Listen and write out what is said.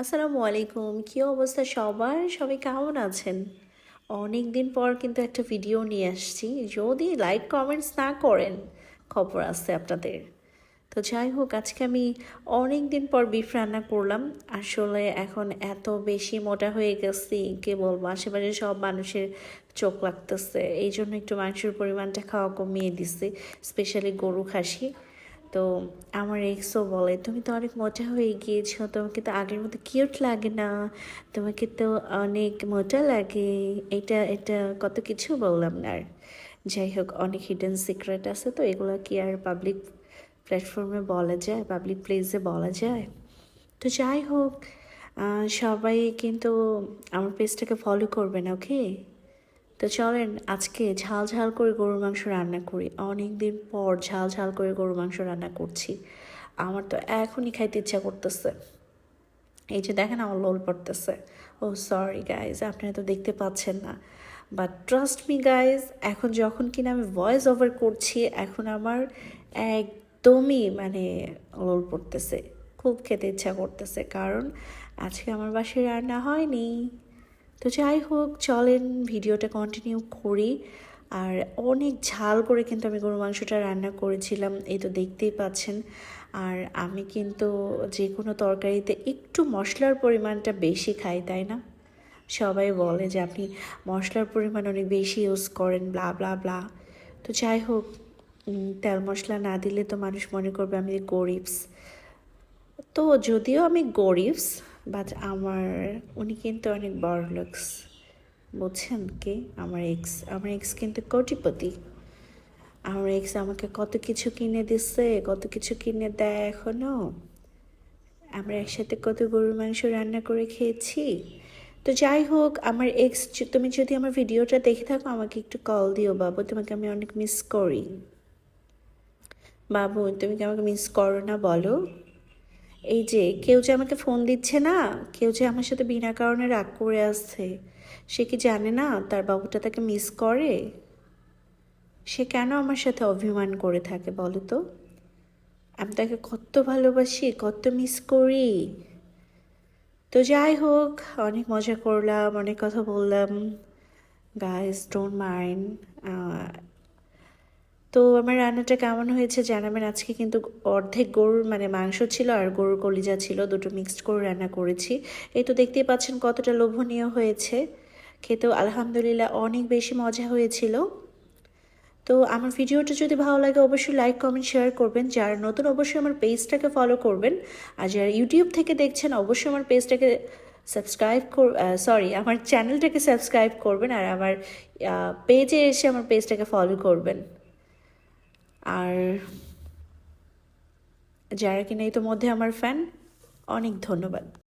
আসসালামু আলাইকুম, কী অবস্থা সবার? সবাই কেমন আছেন? অনেক দিন পর কিন্তু একটা ভিডিও নিয়ে আসছি। যদি লাইক কমেন্টস না করেন, খবর আছে আপনাদের। তো যাই হোক, আজকে আমি অনেক দিন পর বিফ রান্না করলাম। আসলে এখন এত বেশি মোটা হয়ে গেছি, কে বলব? আশেপাশে সব মানুষের চোখ লাগতেছে। এই জন্য একটু মাংসের পরিমাণটা খাওয়া কমিয়ে দিছি স্পেশালি গরু খাসি। তো আমার এক্সও বলে, তুমি তো অনেক মোটা হয়ে গিয়েছো, তোমাকে তো আগের মতো কিউট লাগে না, তোমাকে তো অনেক মোটা লাগে। এটা এটা কত কিছু বললাম না আর। যাই হোক, অনেক হিডেন সিক্রেট আছে তো, এগুলো কি আর পাবলিক প্ল্যাটফর্মে বলা যায় পাবলিক প্লেসে বলা যায়? তো যাই হোক সবাই কিন্তু আমার পেজটাকে ফলো করবেন ওকে তো চলেন আজকে ঝাল ঝাল করে গরুর মাংস রান্না করি। অনেক দিন পর ঝাল ঝাল করে গরুর মাংস রান্না করছি। আমার তো এখনই খাইতে ইচ্ছা করতেছে। এই যে দেখেন আমার লোল পড়তেছে। ও সরি গাইজ আপনারা তো দেখতে পাচ্ছেন না। বাট ট্রাস্ট মি গাইজ এখন যখন কিনা আমি ভয়েস ওভার করছি, এখন আমার একদমই মানে লোল পড়তেছে। খুব খেতে ইচ্ছা করতেছে। কারণ আজকে আমার বাসায় রান্না হয়নি। তো যাই হোক, চলেন ভিডিওটা কন্টিনিউ করি। আর অনেক ঝাল করে কিন্তু আমি গরু মাংসটা রান্না করেছিলাম, এই তো দেখতেই পাচ্ছেন। আর আমি কিন্তু যে কোনো তরকারিতে একটু মশলার পরিমাণটা বেশি খাই, তাই না? সবাই বলে যে আপনি মশলার পরিমাণ অনেক বেশি ইউজ করেন ব্লা ব্লা ব্লা তো যাই হোক তেল মশলা না দিলে তো মানুষ মনে করবে আমি গরিবস। তো যদিও আমি গরিবস বাট আমার, উনি কিন্তু অনেক বড় লুকস। বুঝছেন কি? আমার এক্স আমার এক্স কিন্তু কোটিপতি। আমার এক্স আমাকে কত কিছু কিনে দিচ্ছে কত কিছু কিনে দেয় এখনও আমরা একসাথে কত গরুর মাংস রান্না করে খেয়েছি। তো যাই হোক, আমার এক্স তুমি যদি আমার ভিডিওটা দেখে থাকো, আমাকে একটু কল দিও বাবু, তোমাকে আমি অনেক মিস করি। বাবু, তুমি কি আমাকে মিস করো না বলো? এই যে কেউ যে আমাকে ফোন দিচ্ছে না, কেউ যে আমার সাথে বিনা কারণে রাগ করে আসছে, সে কি জানে না তার বাবুটা তাকে মিস করে? সে কেন আমার সাথে অভিমান করে থাকে বলো তো? আমি তাকে কত ভালোবাসি, কত মিস করি। তো যাই হোক, অনেক মজা করলাম, অনেক কথা বললাম। গাইস ডোন্ট মাইন্ড তো আমার রান্নাটা কেমন হয়েছে জানাবেন? আজকে কিন্তু অর্ধেক গরুর মানে মাংস ছিল আর গরুর কলিজা ছিল, দুটো মিক্সড করে রান্না করেছি। এই তো দেখতেই পাচ্ছেন কতটা লোভনীয় হয়েছে। খেতেও আলহামদুলিল্লাহ অনেক বেশি মজা হয়েছিল। তো আমার ভিডিওটা যদি ভালো লাগে অবশ্যই লাইক কমেন্ট শেয়ার করবেন। যারা নতুন অবশ্যই আমার পেজটাকে ফলো করবেন। আর যারা ইউটিউব থেকে দেখছেন অবশ্যই আমার পেজটাকে সাবস্ক্রাইব কর সরি আমার চ্যানেলটাকে সাবস্ক্রাইব করবেন। আর আমার পেজে এসে আমার পেজটাকে ফলো করবেন। আর যারা কিনা ইতোমধ্যে আমার ফ্যান অনেক ধন্যবাদ।